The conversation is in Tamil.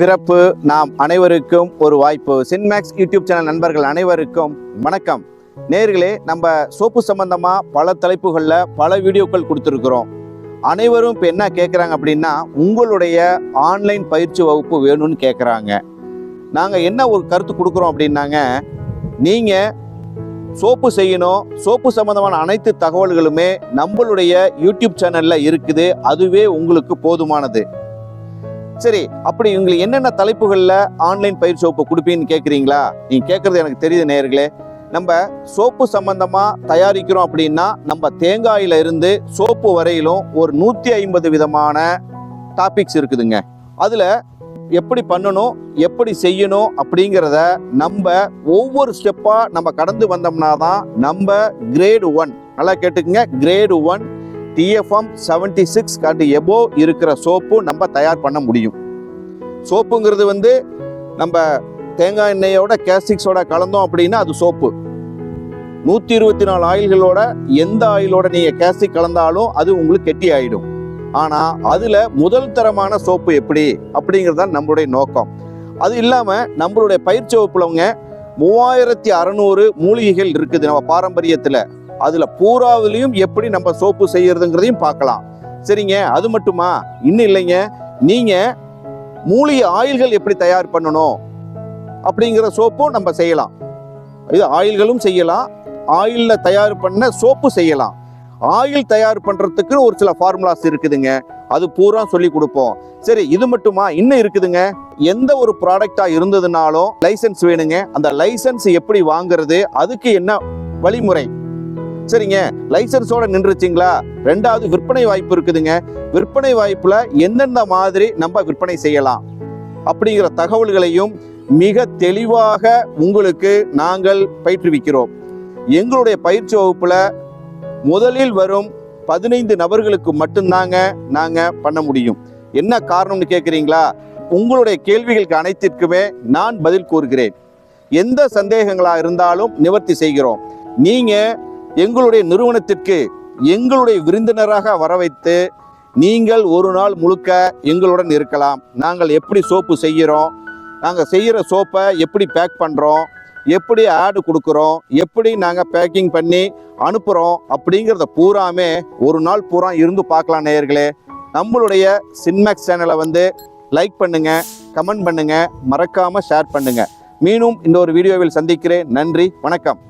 பிறப்பு நாம் அனைவருக்கும் ஒரு வாய்ப்பு. சின்மேக்ஸ் யூடியூப் சேனல் நண்பர்கள் அனைவருக்கும் வணக்கம். நேர்களே நம்ம சோப்பு சம்பந்தமாக பல தலைப்புகளில் பல வீடியோக்கள் கொடுத்துருக்குறோம். அனைவரும் இப்போ என்ன கேட்குறாங்க அப்படின்னா உங்களுடைய ஆன்லைன் பயிற்சி வகுப்பு வேணும்னு கேட்குறாங்க நாங்கள் என்ன ஒரு கருத்து கொடுக்குறோம் அப்படின்னாங்க நீங்கள் சோப்பு செய்யணும் சோப்பு சம்பந்தமான அனைத்து தகவல்களுமே நம்மளுடைய யூடியூப் சேனலில் இருக்குது அதுவே உங்களுக்கு போதுமானது. சரி அப்படி உங்களுக்கு என்னென்ன தலைப்புகளில் ஆன்லைன் பயிர் சோப்பு கொடுப்பீங்கன்னு கேட்குறீங்களா நீங்கள் கேட்குறது எனக்கு தெரியுது நேயர்களே. நம்ம சோப்பு சம்பந்தமாக தயாரிக்கிறோம் அப்படின்னா நம்ம தேங்காயில இருந்து சோப்பு வரையிலும் ஒரு நூற்றி ஐம்பது விதமான டாபிக்ஸ் இருக்குதுங்க. அதில் எப்படி பண்ணணும் எப்படி செய்யணும் அப்படிங்கிறத நம்ம ஒவ்வொரு ஸ்டெப்பாக நம்ம கடந்து வந்தோம்னா தான் நம்ம கிரேடு ஒன் நல்லா கேட்டுக்குங்க grade one TFM seventy six காட்டு எபோ இருக்கிற சோப்பு நம்ம தயார் பண்ண முடியும். சோப்புங்கிறது வந்து நம்ம தேங்காய் எண்ணெயோட கேஸ்டிக்ஸோட கலந்தோம் அப்படின்னா அது சோப்பு நூற்றி இருபத்தி நாலு ஆயில்களோட எந்த ஆயிலோட நீங்கள் கேஸ்டிக் கலந்தாலும் அது உங்களுக்கு கெட்டி ஆகிடும் ஆனால் அதில் முதல் தரமான சோப்பு எப்படி? அப்படிங்கிறது தான் நம்மளுடைய நோக்கம். அது இல்லாமல் நம்மளுடைய பயிற்சி வகுப்புலவங்க மூவாயிரத்தி அறநூறு மூலிகைகள் இருக்குது நம்ம பாரம்பரியத்தில். அதில் பூராவிலையும் எப்படி நம்ம சோப்பு செய்யறதுங்கிறதையும் பார்க்கலாம். சரிங்க அது மட்டுமா? இன்னும் இல்லைங்க. நீங்கள் மூலிகை ஆயில்கள் எப்படி தயார் பண்ணணும் அப்படிங்கிற சோப்பும் நம்ம செய்யலாம். இது ஆயில்களும் செய்யலாம். ஆயிலில் தயார் பண்ண சோப்பு செய்யலாம். ஆயில் தயார் பண்ணுறதுக்கு ஒரு சில ஃபார்முலாஸ் இருக்குதுங்க. அது பூரா சொல்லி கொடுப்போம். சரி இது மட்டுமா? இன்னும் இருக்குதுங்க. எந்த ஒரு ப்ராடக்டாக இருந்ததுனாலும் லைசன்ஸ் வேணுங்க. அந்த லைசன்ஸ் எப்படி வாங்குறது? அதுக்கு என்ன வழிமுறை? சரிங்க. லைசன்ஸோட நின்றுச்சிங்களா? ரெண்டாவது விற்பனை வாய்ப்பு இருக்குதுங்க. விற்பனை வாய்ப்பில் எந்தெந்த மாதிரி நம்ம விற்பனை செய்யலாம்? அப்படிங்கிற தகவல்களையும் மிக தெளிவாக உங்களுக்கு நாங்கள் பயிற்றுவிக்கிறோம். எங்களுடைய பயிற்சி வகுப்பில் முதலில் வரும் பதினைந்து நபர்களுக்கு மட்டும்தாங்க நாங்கள் பண்ண முடியும். என்ன காரணம்னு கேட்குறீங்களா உங்களுடைய கேள்விகளுக்கு அனைத்திற்குமே நான் பதில் கூறுகிறேன். எந்த சந்தேகங்களாக இருந்தாலும் நிவர்த்தி செய்கிறோம். நீங்கள் எங்களுடைய நிறுவனத்திற்கு எங்களுடைய விருந்தினராக வர வைத்து நீங்கள் ஒரு நாள் முழுக்க எங்களுடன் இருக்கலாம். நாங்கள் எப்படி சோப்பு செய்கிறோம் நாங்கள் செய்கிற சோப்பை எப்படி பேக் பண்ணுறோம் எப்படி ஆடு கொடுக்குறோம் எப்படி நாங்கள் பேக்கிங் பண்ணி அனுப்புகிறோம் அப்படிங்கிறத பூராமே ஒரு நாள் பூரா இருந்து பார்க்கலாம் நேயர்களே. நம்மளுடைய சின்மேக்ஸ் சேனலை வந்து லைக் பண்ணுங்க கமெண்ட் பண்ணுங்க மறக்காமல் ஷேர் பண்ணுங்க. மீண்டும் இன்னொரு வீடியோவில் சந்திக்கிறேன். நன்றி வணக்கம்.